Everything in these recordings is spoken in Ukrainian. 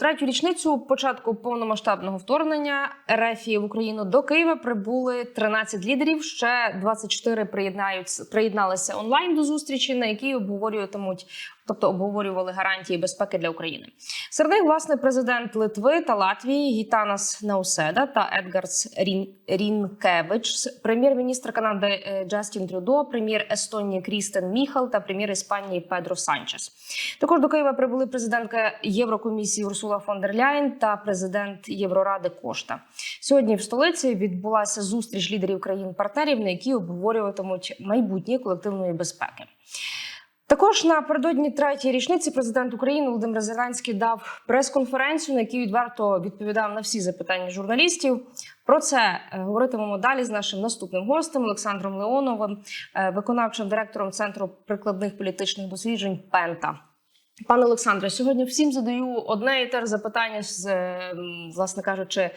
третю річницю початку повномасштабного вторгнення Рефії в Україну до Києва прибули 13 лідерів. Ще 24 приєднаються приєдналися онлайн до зустрічі, на якій обговорюватимуть, тобто обговорювали гарантії безпеки для України. Серед них, власне, президент Литви та Латвії Гітанас Науседа та Едгарс Рін... Рінкевич, прем'єр-міністр Канади е, Джастін Трюдо, прем'єр Естонії Крістен Міхал та прем'єр Іспанії Педро Санчес. Також до Києва прибули президентка Єврокомісії Урсула фон дер Ляєн та президент Євроради Кошта. Сьогодні в столиці відбулася зустріч лідерів країн-партнерів, на якій обговорюватимуть майбутнє колективної безпеки. Також напередодні третьої річниці президент України Володимир Зеленський дав прес-конференцію, на якій відверто відповідав на всі запитання журналістів. Про це е, говоритимемо далі з нашим наступним гостем Олександром Леоновим, е, виконавчим директором Центру прикладних політичних досліджень Пента. Пане Олександре, сьогодні всім задаю одне і те ж запитання з е, власне кажучи,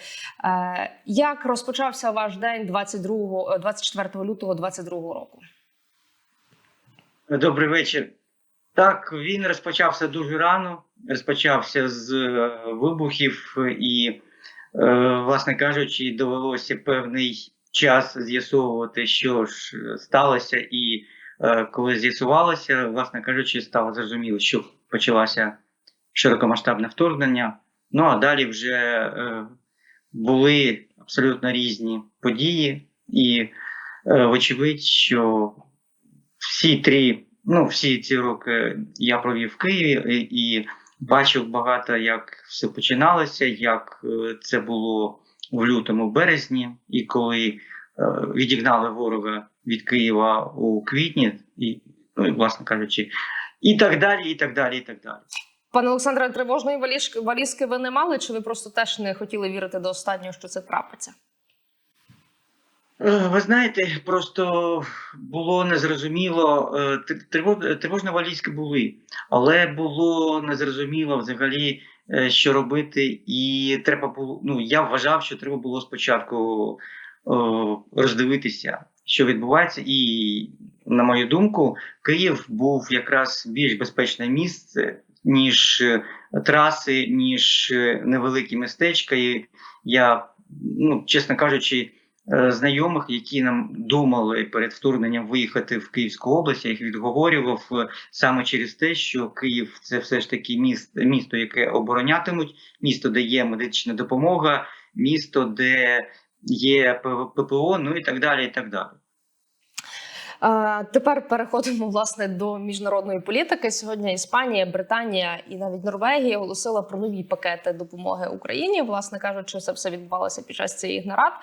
як розпочався ваш день 22, 24 лютого 2022 року? Добрий вечір. Так, він розпочався дуже рано. Розпочався з е, вибухів, і, е, власне кажучи, довелося певний час з'ясовувати, що ж сталося, і е, коли з'ясувалося, власне кажучи, стало зрозуміло, що почалося широкомасштабне вторгнення. Ну а далі вже були абсолютно різні події, і вочевидь, що всі три, ну всі ці роки я провів в Києві і, і бачив багато, як все починалося, як е, це було в лютому березні, і коли е, відігнали ворога від Києва у квітні, і, ну, власне кажучи, і так далі, і так далі, і так далі. Пане Олександре, тривожної валізки ви не мали, чи ви просто теж не хотіли вірити до останнього, що це трапиться? Е, Ви знаєте, просто було незрозуміло, е, тр- тривожні валізки були, але було незрозуміло взагалі, е, що робити, і треба було. Ну я вважав, що треба було спочатку роздивитися, що відбувається, і на мою думку, Київ був якраз більш безпечне місце, ніж траси, ніж невеликі містечка. І я, ну чесно кажучи. Е, знайомих, які нам думали перед вторгненням виїхати в Київську область, я їх відговорював е, саме через те, що Київ це все ж таки міст, місто, яке оборонятимуть, місто, де є медична допомога, місто, де є ППО, ну і так далі. і так далі. Тепер переходимо власне до міжнародної політики. Сьогодні Іспанія, Британія і навіть Норвегія оголосила про нові пакети допомоги Україні. Власне кажучи, це все відбувалося під час цієї нарад.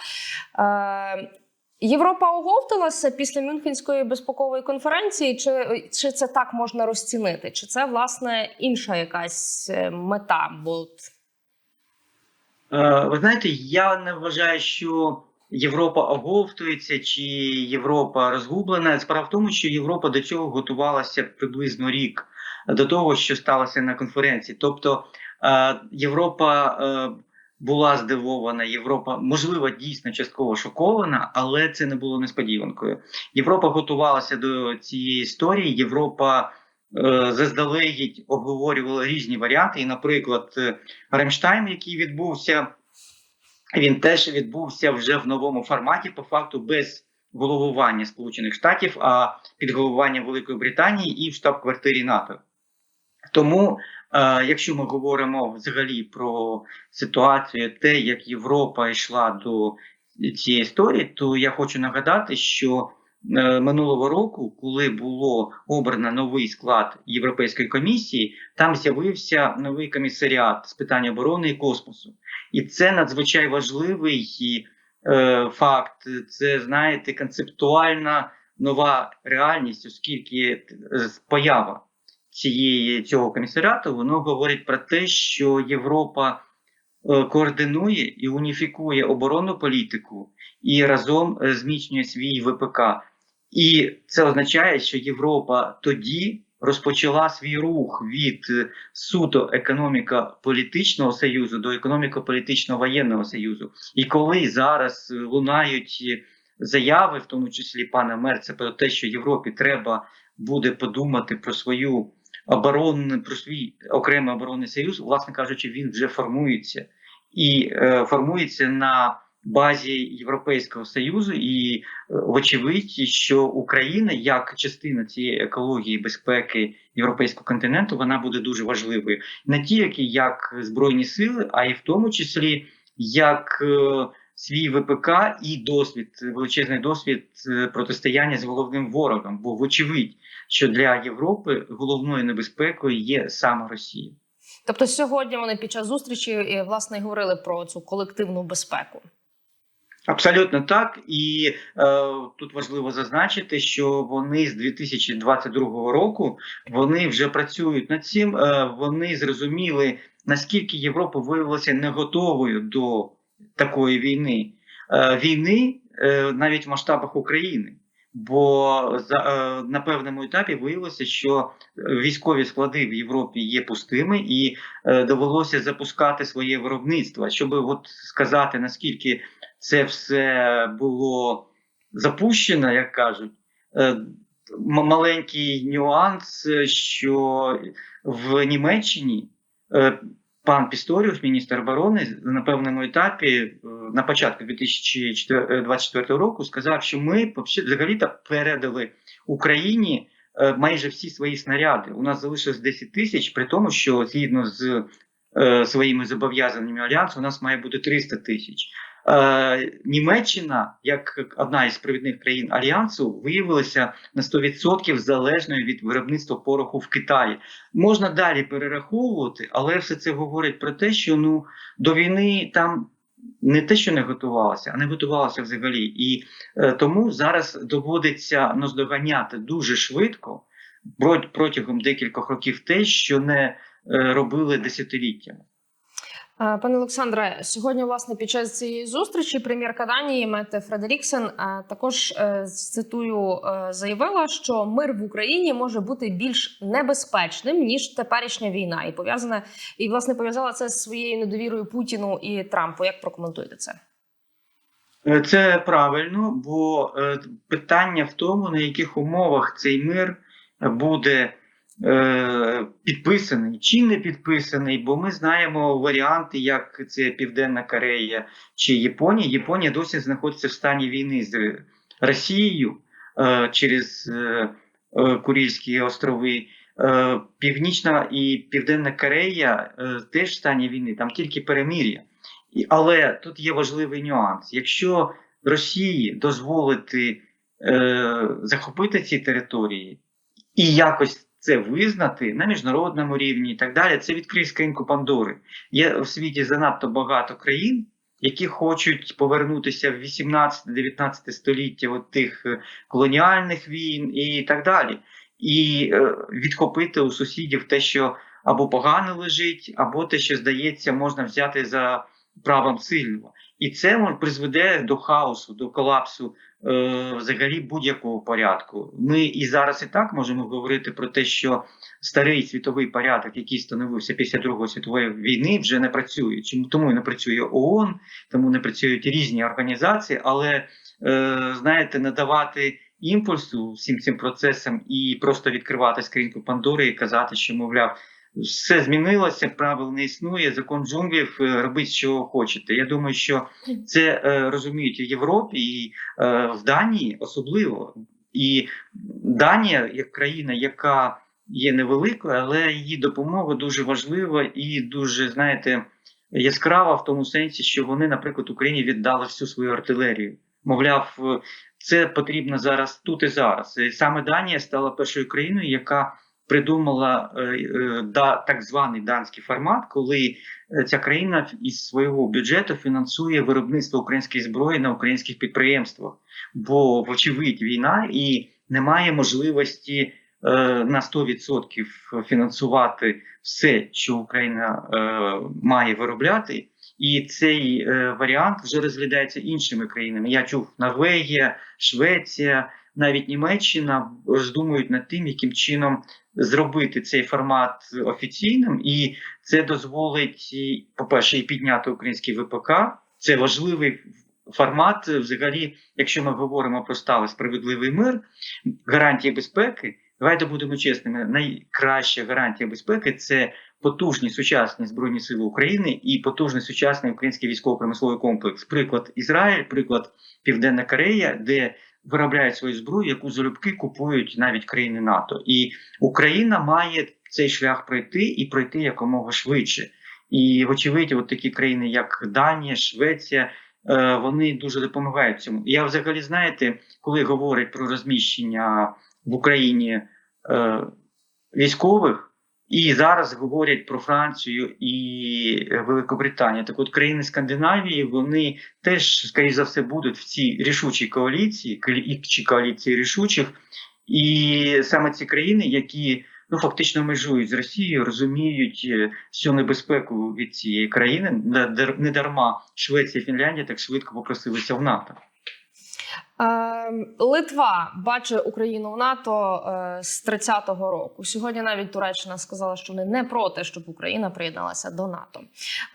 Е, Європа оговталася після Мюнхенської безпекової конференції. Чи, чи це так можна розцінити? Чи це власне інша якась е, мета? Бо Е, Ви знаєте, я не вважаю, що Європа оговтується чи Європа розгублена. Справа в тому, що Європа до цього готувалася приблизно рік до того, що сталося на конференції. Тобто е, Європа е, була здивована, Європа, можливо, дійсно частково шокована, але це не було несподіванкою. Європа готувалася до цієї історії. Європа е, заздалегідь обговорювала різні варіанти. І, наприклад, Ремштайн, який відбувся, він теж відбувся вже в новому форматі, по факту без головування Сполучених Штатів, а під головуванням Великої Британії і в штаб-квартирі НАТО. Тому, е, якщо ми говоримо взагалі про ситуацію, те, як Європа йшла до цієї історії, то я хочу нагадати, що минулого року, коли було обрано новий склад Європейської комісії, там з'явився новий комісаріат з питань оборони і космосу. І це надзвичай важливий е, факт. Це знаєте, концептуальна нова реальність, оскільки е, поява цієї цього комісаріату воно говорить про те, що Європа е, координує і уніфікує оборонну політику і разом е, зміцнює свій ВПК. І це означає, що Європа тоді розпочала свій рух від е, суто економіко-політичного союзу до економіко-політично-воєнного союзу. І коли зараз е, лунають е, заяви, в тому числі пана Мерца, про те, що Європі треба буде подумати про свою оборонний про свій окремий оборонний союз, власне кажучи, він вже формується і е, формується на базі Європейського союзу, і е, вочевидь, що Україна як частина цієї екології безпеки європейського континенту, вона буде дуже важливою не тільки як збройні сили, а й в тому числі як е, свій ВПК і досвід, величезний досвід е, протистояння з головним ворогом. Бо вочевидь, що для Європи головною небезпекою є саме Росія. Тобто сьогодні вони під час зустрічі власне говорили про цю колективну безпеку. Абсолютно так, і е, тут важливо зазначити, що вони з 2022 року вони вже працюють над цим. Е, вони зрозуміли наскільки Європа виявилася не готовою до такої війни, е, війни е, навіть в масштабах України. Бо за е, на певному етапі виявилося, що військові склади в Європі є пустими, і е, довелося запускати своє виробництво, щоб от сказати наскільки це все було запущено, як кажуть. Е, маленький нюанс, що в Німеччині е, пан Пісторіус, міністр оборони, на певному етапі е, на початку 2024 року сказав, що ми взагалі-то передали Україні майже всі свої снаряди. У нас залишилось 10 тисяч, при тому, що згідно з своїми зобов'язаннями альянсу, у нас має бути 300 тисяч. Е, Німеччина, як одна із провідних країн альянсу, виявилася на 100% залежною від виробництва пороху в Китаї. Можна далі перераховувати, але все це говорить про те, що ну до війни там не те, що не готувалося, а не готувалося взагалі. І е, тому зараз доводиться наздоганяти дуже швидко протягом декількох років те, що не е, робили десятиліттями. Пане Олександре, сьогодні, власне, під час цієї зустрічі прем'єрка Данії Мете Фредеріксен також е, цитую е, заявила, що мир в Україні може бути більш небезпечним ніж теперішня війна, і пов'язане і власне пов'язала це з своєю недовірою Путіну і Трампу. Як прокоментуєте це? Е, Це правильно, бо питання в тому, на яких умовах цей мир буде підписаний чи не підписаний, бо ми знаємо варіанти, як це Південна Корея чи Японія. Японія досі знаходиться в стані війни з Росією е, через е, е, острови. Е, Північна і Південна Корея е, теж в стані війни, там тільки перемир'я. Але тут є важливий нюанс. Якщо Росії дозволити е, захопити ці території і якось це визнати на міжнародному рівні і так далі, це відкриє скриньку Пандори. Є в світі занадто багато країн, які хочуть повернутися в 18-19 століття от тих е, колоніальних війн і так далі, і е, відхопити у сусідів те, що або погано лежить, або те, що здається, можна взяти за правом сильного. І це м, призведе до хаосу, до колапсу е, взагалі будь-якого порядку. Ми і зараз і так можемо говорити про те, що старий світовий порядок, який становився після Другої світової війни, вже не працює. Чому тому не працює ООН, тому не працюють різні організації, але е, знаєте, надавати імпульсу всім цим процесам і просто відкривати скриньку Пандори і казати, що мовляв. Все змінилося, правил не існує, закон джунглів, е, робіть, що хочете. Я думаю, що це е, розуміють в Європі, і е, в Данії особливо. І Данія, як країна, яка є невеликою, але її допомога дуже важлива і дуже, знаєте, яскрава в тому сенсі, що вони, наприклад, Україні віддали всю свою артилерію. Мовляв, це потрібно зараз тут і зараз. І саме Данія стала першою країною, яка придумала е, е, да, так званий данський формат, коли е, ця країна із свого бюджету фінансує виробництво української зброї на українських підприємствах. Бо, вочевидь, війна і немає можливості на 100% фінансувати все, що Україна має виробляти. І цей е, варіант вже розглядається іншими країнами. Я чув Норвегія, Швеція, навіть Німеччина роздумують над тим, яким чином зробити цей формат офіційним, і це дозволить, по-перше, і підняти український ВПК. Це важливий формат. Взагалі, якщо ми говоримо про сталий справедливий мир, гарантії безпеки, давайте будемо чесними. Найкраща гарантія безпеки це потужні сучасні збройні сили України і потужний сучасний український військово-промисловий комплекс. Приклад Ізраїль, приклад Південна Корея, де виробляють свою зброю, яку залюбки купують навіть країни НАТО. І Україна має цей шлях пройти і пройти якомога швидше. І вочевидь, от такі країни, як Данія, Швеція, е, вони дуже допомагають цьому. Я взагалі знаєте, коли говорять про розміщення в Україні е, військових. І зараз говорять про Францію і Великобританію. Так, от країни Скандинавії вони теж, скоріш за все, будуть в цій рішучій коаліції, чи коаліції рішучих, і саме ці країни, які ну фактично межують з Росією, розуміють е, всю небезпеку від цієї країни. Не дарма Швеція і Фінляндія так швидко попросилися в НАТО. Е, Литва бачить Україну в НАТО е, з 30-го року. Сьогодні навіть Туреччина сказала, що вони не проти, щоб Україна приєдналася до НАТО.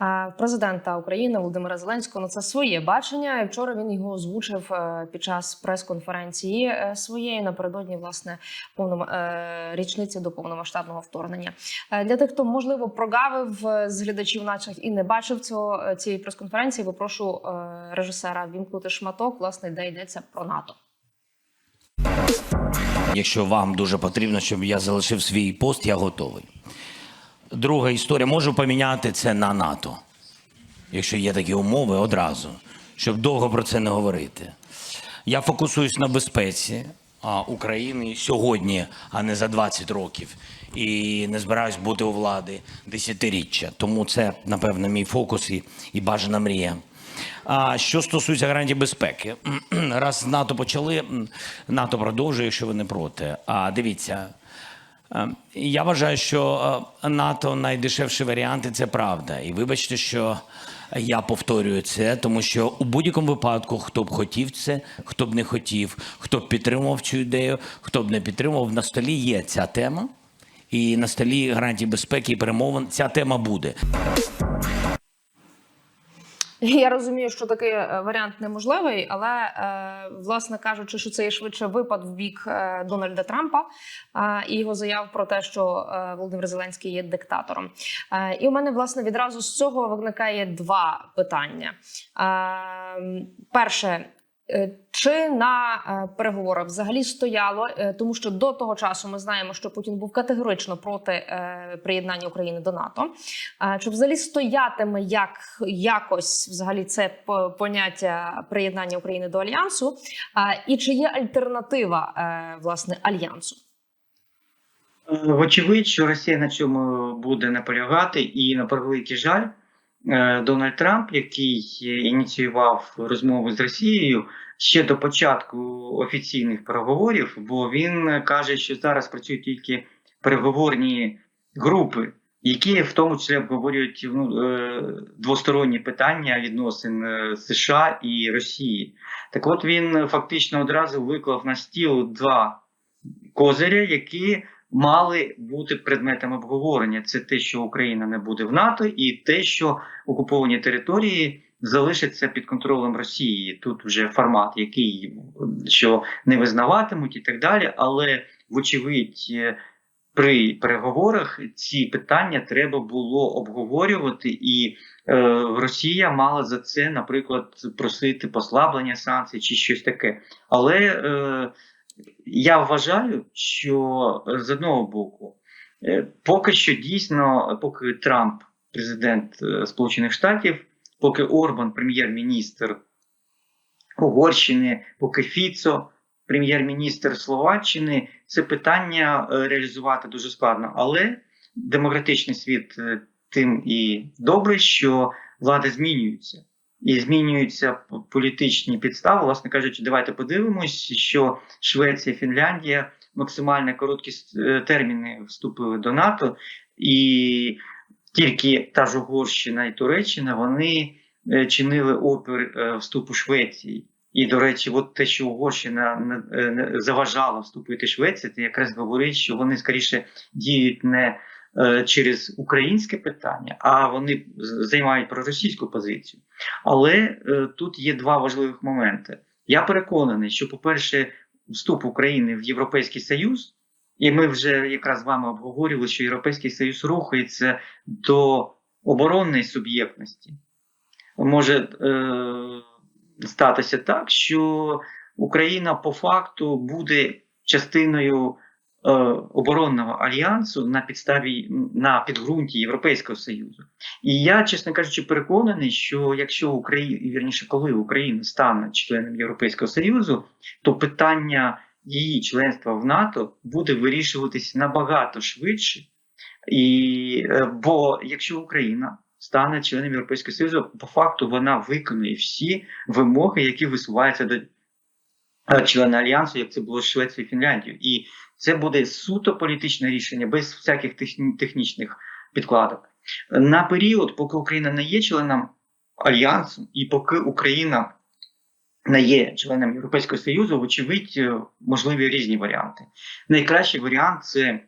Е, Президента України Володимира Зеленського на це своє бачення. І вчора він його озвучив е, під час прес-конференції своєї напередодні власне повном е, річниці до повномасштабного вторгнення. Для тих, хто можливо прогавив з глядачів наших і не бачив цього цієї прес-конференції, попрошу режисера вімкнути шматок, власне, де йдеться про НАТО. Якщо вам дуже потрібно, щоб я залишив свій пост, я готовий. Друга історія можу поміняти це на НАТО, якщо є такі умови одразу, щоб довго про це не говорити. Я фокусуюсь на безпеці України сьогодні, а не за 20 років. І не збираюсь бути у влади десятиріччя. Тому це, напевно, мій фокус і, бажана мрія. А що стосується гарантій безпеки, раз НАТО почали, НАТО продовжує, якщо ви не проти. А дивіться, я вважаю, що НАТО найдешевший варіант, і це правда. І вибачте, що я повторюю це, тому що у будь-якому випадку, хто б хотів це, хто б не хотів, хто б підтримував цю ідею, хто б не підтримував, на столі є ця тема. І на столі гарантій безпеки і перемовин ця тема буде. Я розумію, що такий е, варіант неможливий, але е, власне кажучи, що це є швидше випад в бік е, Дональда Трампа і його заяв про те, що Володимир Зеленський є диктатором. І у мене власне відразу з цього виникає два питання. Перше. Е, Чи на е, переговорах взагалі стояло, е, тому що до того часу ми знаємо, що Путін був категорично проти приєднання України до НАТО. Чи взагалі стоятиме як якось взагалі це поняття приєднання України до альянсу? І чи є альтернатива власне альянсу? Вочевидь, що Росія на цьому буде наполягати, і на превеликий жаль, Дональд Трамп, який ініціював розмову з Росією ще до початку офіційних переговорів, бо він каже, що зараз працюють тільки переговорні групи, які в тому числі обговорюють ну, е, двосторонні питання відносин е, США і Росії. Так от він фактично одразу виклав на стіл два козиря, які мали бути предметом обговорення. Це те, що Україна не буде в НАТО, і те, що окуповані території залишаться під контролем Росії. Тут вже формат, який що не визнаватимуть, і так далі. Але вочевидь. е, При переговорах ці питання треба було обговорювати, і е, Росія мала за це, наприклад, просити послаблення санкцій чи щось таке. Але е, я вважаю, що е, з одного боку, е, поки що дійсно, поки Трамп, президент е, Сполучених Штатів, поки Орбан, прем'єр-міністр Угорщини, поки Фіцо, прем'єр-міністр Словаччини, це питання реалізувати дуже складно. Але демократичний світ тим і добре, що влада змінюється. І змінюються політичні підстави. Власне кажучи, давайте подивимось, що Швеція, Фінляндія максимально короткі е, терміни вступили до НАТО, і тільки та ж Угорщина і Туреччина вони е, чинили опір е, вступу Швеції. І, до речі, от те, що Угорщина заважала вступити Швеції, це якраз говорить, що вони скоріше діють не через українське питання, а вони займають проросійську позицію. Але е, тут є два важливих моменти. Я переконаний, що, по-перше, вступ України в Європейський Союз І ми вже якраз з вами обговорювали, що Європейський Союз рухається до оборонної суб'єктності. Може е, статися так, що Україна по факту буде частиною е, оборонного альянсу на підставі на підґрунті Європейського Союзу. І я, чесно кажучи, переконаний, що якщо Україна, вірніше, коли Україна стане членом Європейського Союзу, то питання її членства в НАТО буде вирішуватись набагато швидше. І, е, бо якщо Україна стане членом Європейського Союзу, по факту вона виконує всі вимоги, які висуваються до е, члена альянсу, як це було з Швецією і Фінляндією. Це буде суто політичне рішення без всяких технічних підкладок. На період, поки Україна не є членом альянсу, і поки Україна не є членом Європейського Союзу, вочевидь, е, можливі різні варіанти. Найкращий варіант це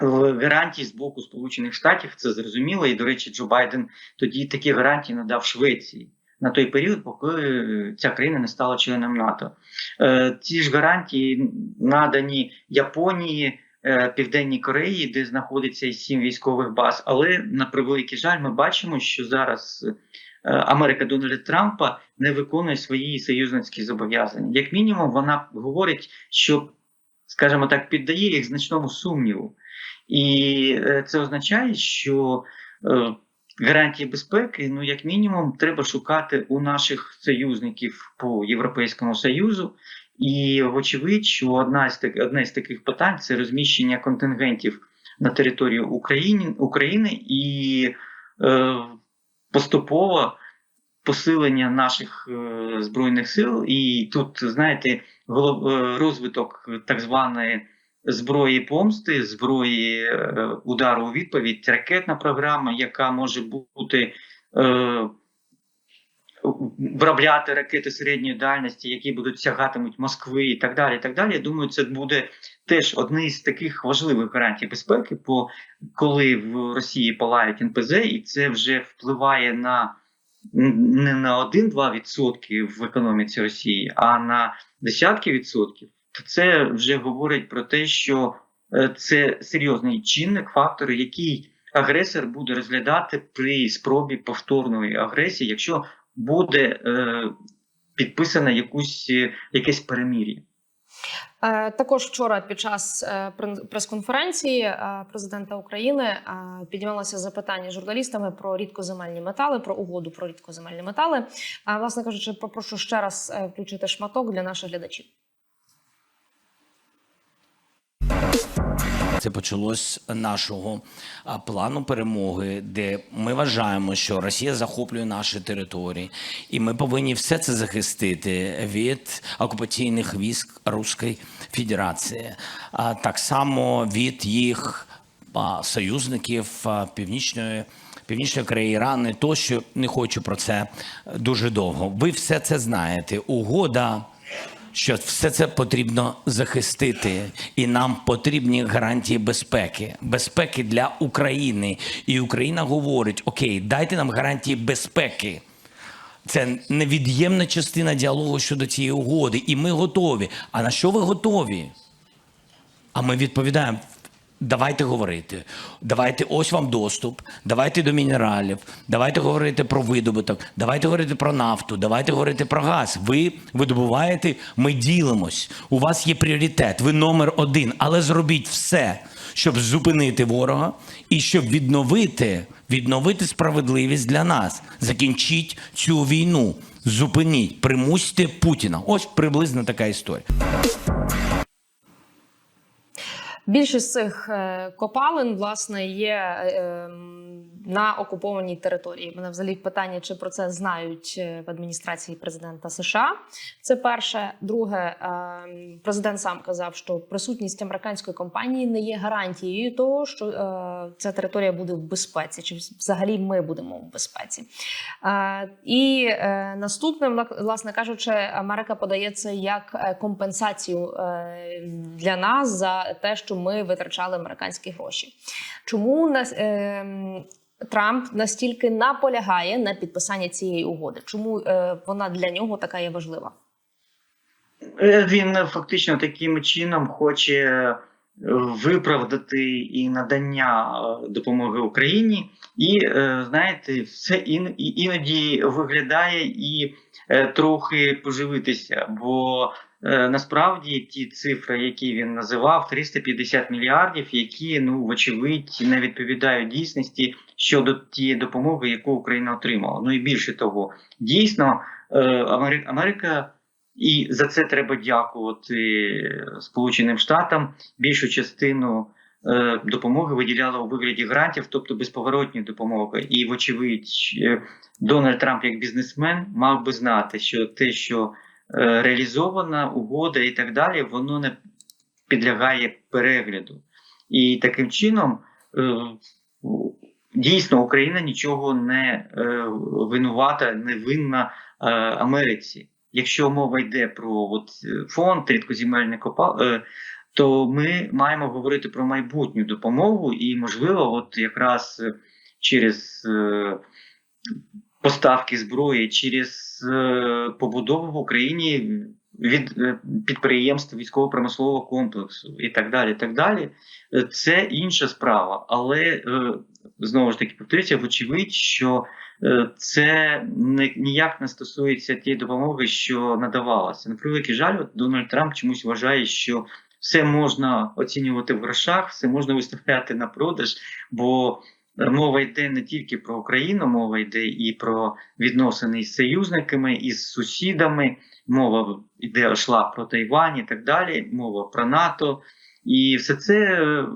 гарантії з боку Сполучених Штатів. Це зрозуміло. І, до речі, Джо Байден тоді такі гарантії надав Швеції на той період, поки е, ця країна не стала членом НАТО. Е, Ці ж гарантії надані Японії. е, Південній Кореї, де знаходиться сім військових баз, але на превеликий жаль, ми бачимо, що зараз е, Америка Дональда Трампа не виконує свої союзницькі зобов'язання. Як мінімум, вона говорить, що, скажімо так, піддає їх значному сумніву. І е, це означає, що е, гарантії безпеки, ну, як мінімум, треба шукати у наших союзників по Європейському Союзу. І вочевидь, що одна з так, одне з таких питань це розміщення контингентів на території України, України і е, поступово посилення наших е, збройних сил. І тут, знаєте, голов- е, розвиток так званої зброї помсти, зброї е, удару у відповідь, ракетна програма, яка може бути. Е, Виробляти ракети середньої дальності, які будуть сягатимуть Москви і так далі. і так далі. Я думаю, це буде теж одне з таких важливих гарантій безпеки, бо коли в Росії палають НПЗ, і це вже впливає на не на 1-2% в економіці Росії, а на десятки відсотків, це вже говорить про те, що е, це серйозний чинник, фактор, який агресор буде розглядати при спробі повторної агресії, якщо буде е, якусь е, якесь перемір'я. Е, Також вчора під час прес-конференції президента України піднімалося запитання журналістами про рідкоземельні метали, про угоду про рідкоземельні метали. А власне кажучи, попрошу ще раз включити шматок для наших глядачів. Це почалось нашого плану перемоги, де ми вважаємо, що Росія захоплює наші території, і ми повинні все це захистити від окупаційних військ Руської Федерації, а так само від їх союзників північної. Північної Кореї, Ірани, тощо не хочу про це дуже довго. Ви все це знаєте. Угода що все це потрібно захистити, і нам потрібні гарантії безпеки, безпеки для України. І Україна говорить: Окей, дайте нам гарантії безпеки. Це невід'ємна частина діалогу щодо цієї угоди, і ми готові. А на що ви готові? А ми відповідаємо: давайте говорити. Давайте ось вам доступ, давайте до мінералів, давайте говорити про видобуток, давайте говорити про нафту, давайте говорити про газ. Ви видобуваєте, ми ділимось. У вас є пріоритет, ви номер один, але зробіть все, щоб зупинити ворога і щоб відновити, відновити справедливість для нас. Закінчіть цю війну. Зупиніть, примусьте Путіна. Ось приблизно така історія. Більшість цих е, копалин власне є е, ем, на окупованій території. Мене взагалі питання, чи про це знають е, в адміністрації президента США. Це перше. Друге, ем, президент сам казав, що присутність американської компанії не є гарантією того, що ця територія буде в безпеці, чи взагалі ми будемо в безпеці. І е, наступним, власне кажучи, Америка подає це як компенсацію для нас за те, що ми витрачали американські гроші. Чому нас е, Трамп настільки наполягає на підписанні цієї угоди? Чому е, вона для нього така є важлива? Е, Він е, фактично таким чином хоче виправдати і надання е, допомоги Україні, і е, знаєте, все ін, іноді виглядає і е, трохи поживитися. Бо е, насправді ті цифри, які він називав, 350 мільярдів, які ну вочевидь не відповідають дійсності щодо тієї допомоги, яку Україна отримала. Ну і більше того, дійсно е, Америка. І за це треба дякувати Сполученим Штатам. Більшу частину е, допомоги виділяла у вигляді грантів, тобто безповоротні допомоги. І, вочевидь, е, Дональд Трамп, як бізнесмен, мав би знати, що те, що е, реалізована угода і так далі, воно не підлягає перегляду. І таким чином е, дійсно Україна нічого не е, винувата, не винна е, Америці. Якщо мова йде про от, е, фонд рідкоземельних копал, е, то ми маємо говорити про майбутню допомогу, і можливо, от якраз е, через е, поставки зброї, через е, побудову в Україні від е, підприємств військово-промислового комплексу і так далі. так далі, е, це інша справа. Але знову ж таки повторюся, вочевидь, що це ніяк не стосується тієї допомоги, що надавалася. На превеликий жаль, Дональд Трамп чомусь вважає, що все можна оцінювати в грошах, все можна виставляти на продаж, бо мова йде не тільки про Україну, мова йде і про відносини із союзниками, із сусідами. Мова йде йшла про Тайвань і так далі. Мова про НАТО, і все це е,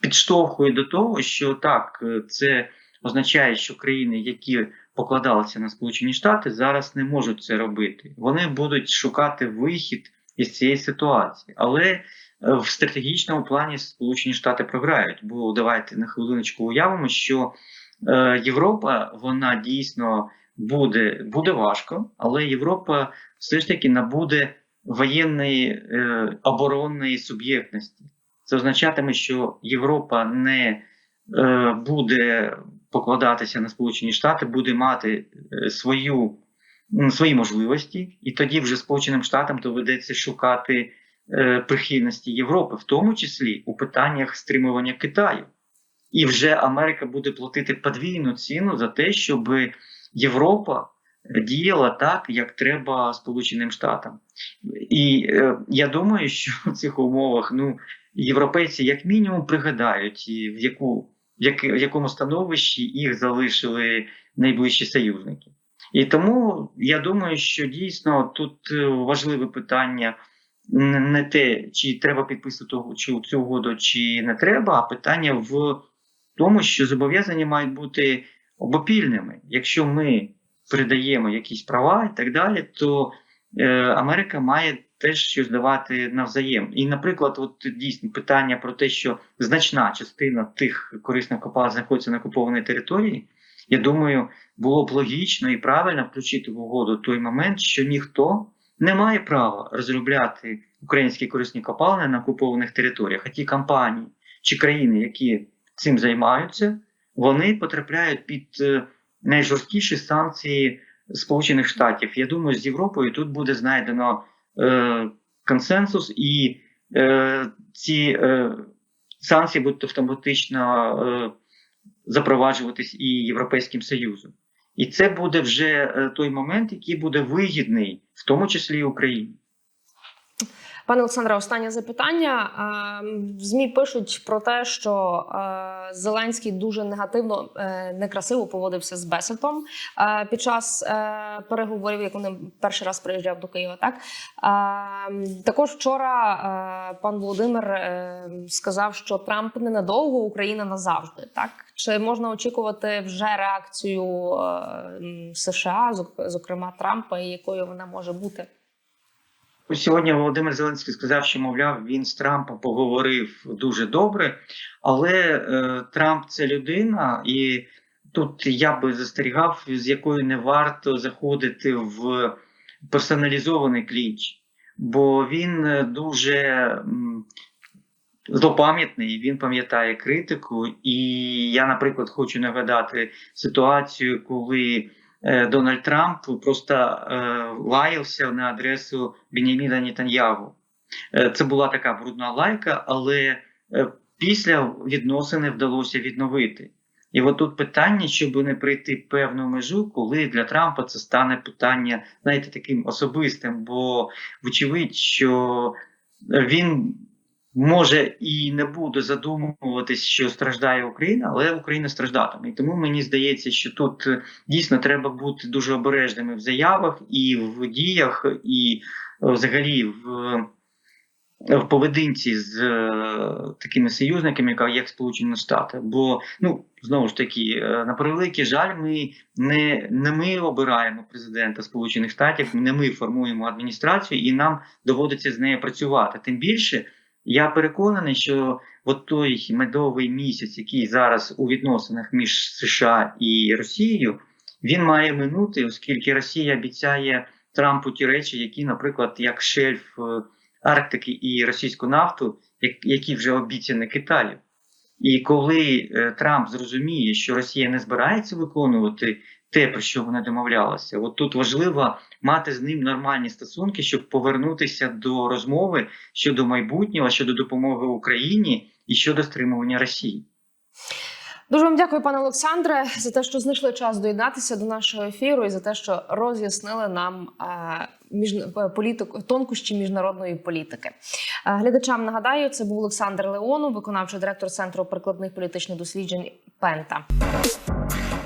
підштовхує до того, що так, е, це означає, що країни, які покладалися на Сполучені Штати, зараз не можуть це робити. Вони будуть шукати вихід із цієї ситуації, але в стратегічному плані Сполучені Штати програють. Бо давайте на хвилиночку уявимо, що е, Європа вона дійсно буде, буде важко, але Європа все ж таки набуде воєнної е, оборонної суб'єктності. Це означатиме, що Європа не е, буде покладатися на Сполучені Штати, буде мати е, свою, свої можливості, і тоді вже Сполученим Штатам доведеться шукати е, прихильності Європи, в тому числі у питаннях стримування Китаю. І вже Америка буде платити подвійну ціну за те, щоб Європа діяла так, як треба Сполученим Штатам. І е, я думаю, що в цих умовах ну, європейці як мінімум пригадають, в, яку, в, яки- в якому становищі їх залишили найближчі союзники. І тому я думаю, що дійсно тут е, важливе питання не те, чи треба підписувати цю, угоду, чи не треба, а питання в тому, що зобов'язання мають бути обопільними. Якщо ми передаємо якісь права і так далі, то е, Америка має теж щось давати навзаєм. І, наприклад, от дійсно питання про те, що значна частина тих корисних копалин знаходиться на окупованій території. Я думаю, було б логічно і правильно включити в угоду той момент, що ніхто не має права розробляти українські корисні копалини на окупованих територіях. А ті компанії чи країни, які цим займаються, вони потрапляють під е, найжорсткіші санкції Сполучених Штатів. Я думаю, з Європою тут буде знайдено е, консенсус, і е, ці е, санкції будуть автоматично е, запроваджуватись і Європейським Союзом. І це буде вже е, той момент, який буде вигідний, в тому числі і Україні. Пане Олександре, останнє запитання. Ем, ЗМІ пишуть про те, що е, Зеленський дуже негативно, е, некрасиво поводився з Бесетом е, під час е, переговорів, як вони перший раз приїжджав до Києва. Так також вчора пан Володимир сказав, що Трамп ненадовго, Україна назавжди. Так чи можна очікувати вже реакцію США, зок- зокрема Трампа, і якою вона може бути? Сьогодні Володимир Зеленський сказав, що мовляв він з Трампом поговорив дуже добре, але е, Трамп це людина, і тут я би застерігав, з якою не варто заходити в персоналізований клінч, бо він е, дуже м, злопам'ятний, він пам'ятає критику. І я, наприклад, хочу нагадати ситуацію, коли Дональд Трамп просто е, лаявся на адресу Беняміна Нетаньягу. Е, Це була така брудна лайка, але е, після відносини вдалося відновити. І от тут питання, щоб не прийти певну межу, коли для Трампа це стане питання, знаєте, таким особистим, бо вочевидь, що він може і не буде задумуватись, що страждає Україна, але Україна страждатиме. І тому мені здається, що тут е, дійсно треба бути дуже обережними в заявах і в діях, і е, взагалі в. В поведінці з е, такими союзниками, як, Сполучені Штати, бо ну знову ж таки, е, на превеликий жаль, ми не, не ми обираємо президента Сполучених Штатів, не ми формуємо адміністрацію, і нам доводиться з нею працювати. Тим більше я переконаний, що от той медовий місяць, який зараз у відносинах між США і Росією, він має минути, оскільки Росія обіцяє Трампу ті речі, які, наприклад, як шельф е, Арктики і російську нафту, які вже обіцяні Китаю. І коли е, Трамп зрозуміє, що Росія не збирається виконувати те, про що вони домовлялися, от тут важливо мати з ним нормальні стосунки, щоб повернутися до розмови щодо майбутнього, щодо допомоги Україні і щодо стримування Росії. Дуже вам дякую, пане Олександре, за те, що знайшли час доєднатися до нашого ефіру, і за те, що роз'яснили нам е, між політику тонкощі міжнародної політики. Е, глядачам нагадаю, це був Олександр Леонов, виконавчий директор центру прикладних політичних досліджень Пента.